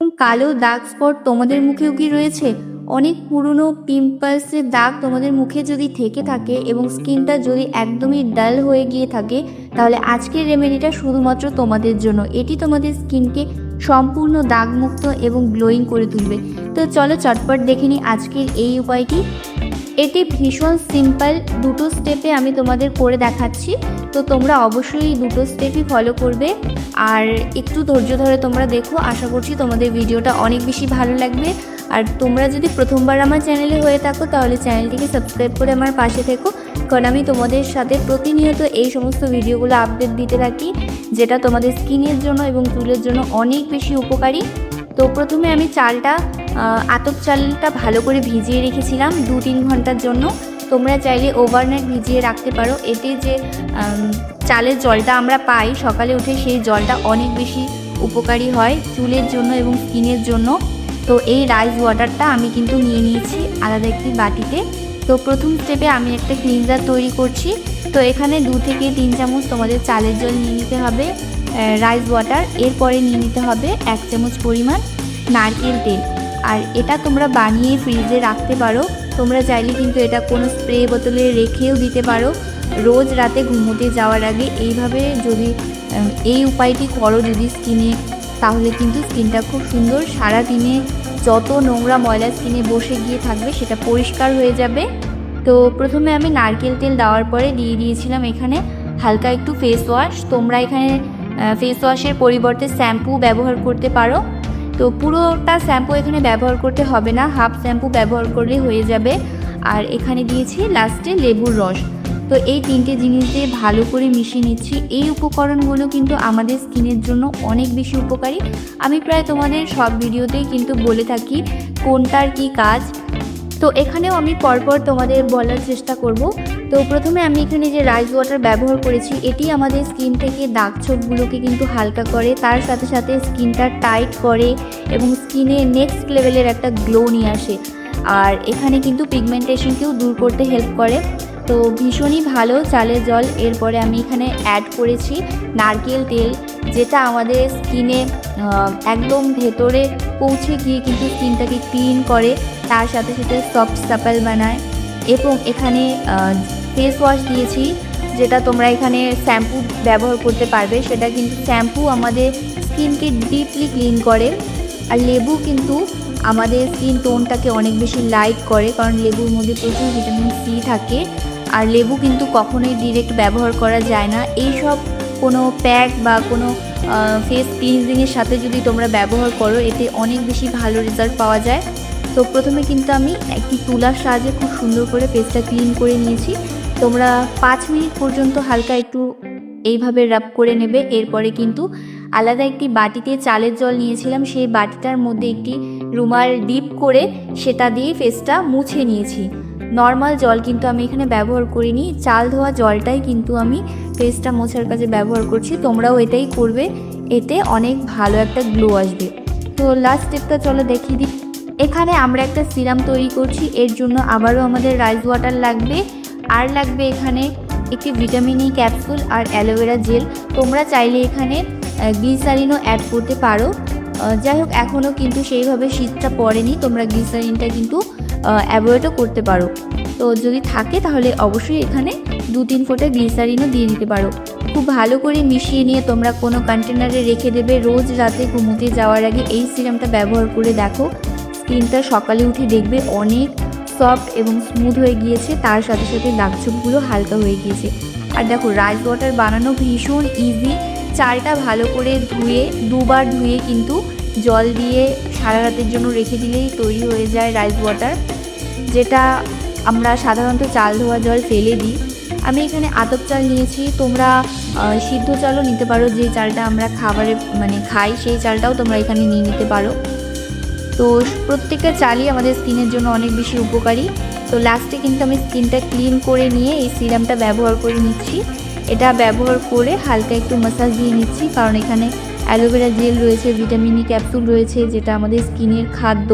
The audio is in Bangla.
কালো দাগ স্পট তোমাদের মুখেও কি রয়েছে? অনেক পুরনো পিম্পলসের দাগ তোমাদের মুখে যদি থেকে থাকে এবং স্কিনটা যদি একদমই ডাল হয়ে গিয়ে থাকে, তাহলে আজকের রেমেডিটা শুধুমাত্র তোমাদের জন্য। এটি তোমাদের স্কিনকে সম্পূর্ণ দাগমুক্ত এবং গ্লোয়িং করে তুলবে। তো চলো চটপট দেখে নিই আজকের এই উপায়টি। এটি ভীষণ সিম্পল দুটো স্টেপে আমি তোমাদের করে দেখাচ্ছি। তো তোমরা অবশ্যই দুটো স্টেপই ফলো করবে। আর একটু ধৈর্য ধরে তোমরা দেখো, আশা করছি তোমাদের ভিডিওটা অনেক বেশি ভালো লাগবে। আর তোমরা যদি প্রথমবার আমার চ্যানেলে হয়ে থাকো, তাহলে চ্যানেলটিকে সাবস্ক্রাইব করে আমার পাশে থেকো। কারণ আমি তোমাদের সাথে প্রতিনিয়ত এই সমস্ত ভিডিওগুলো আপডেট দিতে থাকি, যেটা তোমাদের স্কিনের জন্য এবং চুলের জন্য অনেক বেশি উপকারী। তো প্রথমে আমি চালটা আতপ চালটা ভালো করে ভিজিয়ে রেখেছিলাম দু তিন ঘণ্টার জন্য। তোমরা চাইলে ওভারনাইট ভিজিয়ে রাখতে পারো। এতে যে চালের জলটা আমরা পাই, সকালে উঠে সেই জলটা অনেক বেশি উপকারী হয় চুলের জন্য এবং স্কিনের জন্য। তো এই রাইস ওয়াটারটা আমি কিন্তু নিয়ে নিয়েছি আলাদা একটি বাটিতে। তো প্রথম স্টেপে আমি একটা ক্লিনজার তৈরি করছি। তো এখানে দু থেকে তিন চামচ তোমাদের চালের জল নিয়ে নিতে হবে। রাইস ওয়াটার এরপরে নিয়ে নিতে হবে এক চামচ পরিমাণ নারকেল তেল। আর এটা তোমরা বানিয়ে ফ্রিজে রাখতে পারো। তোমরা চাইলে কিন্তু এটা কোনো স্প্রে বোতলে রেখেও দিতে পারো। রোজ রাতে ঘুমোতে যাওয়ার আগে এইভাবে যদি এই উপায়টি করো যদি স্কিনে তাহলে কিন্তু স্কিনটা খুব সুন্দর। সারা দিনে যত নোংরা ময়লা স্কিনে বসে গিয়ে থাকবে সেটা পরিষ্কার হয়ে যাবে। তো প্রথমে আমি নারকেল তেল দেওয়ার পরে দিয়ে দিয়েছিলাম এখানে হালকা একটু ফেস ওয়াশ তোমরা এখানে ফেস ওয়াশের পরিবর্তে শ্যাম্পু ব্যবহার করতে পারো। তো পুরোটা শ্যাম্পু এখানে ব্যবহার করতে হবে না হাফ শ্যাম্পু ব্যবহার করলে হয়ে যাবে। আর এখানে দিয়েছি লাস্টে লেবুর রস। তো এই তিনটে জিনিস দিয়ে ভালো করে মিশিয়ে নিচ্ছি। এই উপকরণগুলো কিন্তু আমাদের স্কিনের জন্য অনেক বেশি উপকারী। আমি প্রায় তোমাদের সব ভিডিওতেই কিন্তু বলে থাকি কোনটার কি কাজ। তো এখানেও আমি পরপর তোমাদের বলার চেষ্টা করব। তো প্রথমে আমি এখানে যে রাইস ওয়াটার ব্যবহার করেছি। এটি আমাদের স্কিন থেকে দাগ ছোপগুলোকে কিন্তু হালকা করে, তার সাথে সাথে স্কিনটা টাইট করে এবং স্কিনে নেক্সট লেভেলের একটা গ্লো নিয়ে আসে। আর এখানে কিন্তু পিগমেন্টেশনকেও দূর করতে হেল্প করে। তো ভীষণই ভালো চালের জল। এরপরে আমি এখানে অ্যাড করেছি নারকেল তেল, যেটা আমাদের স্কিনে একদম ভেতরে পৌঁছে গিয়ে কিন্তু স্কিনটাকে ক্লিন করে, তার সাথে সাথে সফট সাপেল বানায়। এবং এখানে ফেস ওয়াশ দিয়েছি, যেটা তোমরা এখানে শ্যাম্পু ব্যবহার করতে পারবে। সেটা কিন্তু শ্যাম্পু আমাদের স্কিনকে ডিপলি ক্লিন করে। আর লেবু কিন্তু আমাদের স্কিন টোনটাকে অনেক বেশি লাইট করে, কারণ লেবুর মধ্যে প্রচুর ভিটামিন সি থাকে। আর লেবু কিন্তু কখনোই ডিরেক্ট ব্যবহার করা যায় না। এই সব কোনো প্যাক বা কোনো ফেস ক্লিনজিংয়ের সাথে যদি তোমরা ব্যবহার করো, এতে অনেক বেশি ভালো রেজাল্ট পাওয়া যায়। তো প্রথমে কিন্তু আমি একটি তুলার সাহায্যে খুব সুন্দর করে ফেসটা ক্লিন করে নিয়েছি। তোমরা পাঁচ মিনিট পর্যন্ত হালকা একটু এইভাবে রাব করে নেবে। এরপরে কিন্তু আলাদা একটি বাটিতে চালের জল নিয়েছিলাম। সেই বাটিটার মধ্যে একটি রুমাল ডিপ করে সেটা দিয়ে ফেসটা মুছে নিয়েছি। নর্মাল জল কিন্তু আমি এখানে ব্যবহার করিনি। চাল ধোয়া জলটাই কিন্তু আমি ফেসটা মোছার কাজে ব্যবহার করছি। তোমরাও এটাই করবে। এতে অনেক ভালো একটা গ্লো আসবে। তো লাস্ট স্টেপটা চলো দেখিয়ে দিই। এখানে আমরা একটা সিরাম তৈরি করছি। এর জন্য আবারও আমাদের রাইস ওয়াটার লাগবে। আর লাগবে এখানে একটি ভিটামিন ই ক্যাপসুল আর অ্যালোভেরা জেল। তোমরা চাইলে এখানে গ্লিসারিনও অ্যাড করতে পারো। যাই হোক এখনও কিন্তু সেইভাবে শীতটা পড়েনি। তোমরা গ্লিসারিনটা কিন্তু অ্যাভয়েডও করতে পারো। তো যদি থাকে, তাহলে অবশ্যই এখানে দু তিন ফোঁটা গ্লিসারিনও দিয়ে দিতে পারো। খুব ভালো করে মিশিয়ে নিয়ে তোমরা কোনো কন্টেনারে রেখে দেবে। রোজ রাতে ঘুমোতে যাওয়ার আগে এই সিরামটা ব্যবহার করে দেখো। স্কিনটা সকালে উঠে দেখবে অনেক সফট এবং স্মুথ হয়ে গিয়েছে, তার সাথে সাথে দাগছোপগুলো হালকা হয়ে গিয়েছে। আর দেখো, রাইস ওয়াটার বানানো ভীষণ ইজি চালটা ভালো করে ধুয়ে, দুবার ধুয়ে কিন্তু জল দিয়ে সারা রাতের জন্য রেখে দিলেই তৈরি হয়ে যায় রাইস ওয়াটার, যেটা আমরা সাধারণত চাল ধোয়া জল ফেলে দিই। আমি এখানে আতপ চাল নিয়েছি, তোমরা সিদ্ধ চালও নিতে পারো, যে চালটা আমরা খাবারে মানে খাই, সেই চালটাও তোমরা এখানে নিয়ে নিতে পারো। তো প্রত্যেকটা চালই আমাদের স্কিনের জন্য অনেক বেশি উপকারী। তো লাস্টে কিন্তু আমি স্কিনটা ক্লিন করে নিয়ে এই সিরামটা ব্যবহার করে নিচ্ছি। এটা ব্যবহার করে হালকা একটু মাসাজ দিয়ে নিচ্ছি, কারণ এখানে অ্যালোভেরা জেল রয়েছে ভিটামিন ক্যাপসুল রয়েছে, যেটা আমাদের স্কিনের খাদ্য।